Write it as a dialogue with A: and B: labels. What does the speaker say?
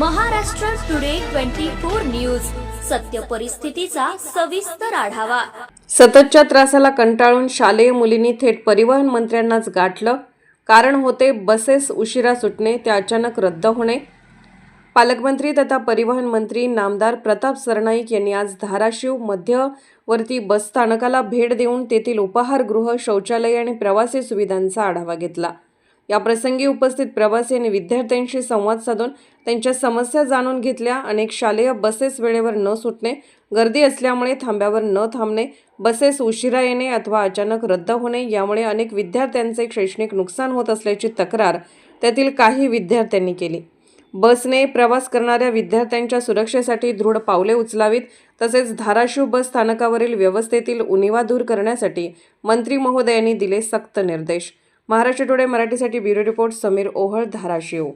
A: Maharashtra today twenty four news. सत्य परिस्थितीचा सविस्तर आढावा.
B: सततच्या त्रासाला कंटाळून शालेय मुलींनी थेट परिवहन मंत्र्यांनाच गाठलं. कारण होते बसेस उशिरा सुटणे ते अचानक रद्द होणे. पालकमंत्री तथा परिवहन मंत्री नामदार प्रताप सरनाईक यांनी आज धाराशिव मध्यवर्ती बस स्थानकाला भेट देऊन तेथील उपाहारगृह शौचालय आणि प्रवासी सुविधांचा आढावा घेतला. या प्रसंगी उपस्थित प्रवासी आणि विद्यार्थ्यांशी संवाद साधून त्यांच्या समस्या जाणून घेतल्या. अनेक शालेय बसेस वेळेवर न सुटणे गर्दी असल्यामुळे थांब्यावर न थांबणे बसेस उशिरा येणे अथवा अचानक रद्द होणे यामुळे अनेक विद्यार्थ्यांचे शैक्षणिक नुकसान होत असल्याची तक्रार त्यातील काही विद्यार्थ्यांनी केली. बसने प्रवास करणाऱ्या विद्यार्थ्यांच्या सुरक्षेसाठी दृढ पावले उचलावीत तसेच धाराशिव बस स्थानकावरील व्यवस्थेतील उणिवा दूर करण्यासाठी मंत्री महोदयांनी दिले सक्त निर्देश. महाराष्ट्र टुडे मराठीसाठी ब्युरो रिपोर्ट समीर ओहळ धाराशिव.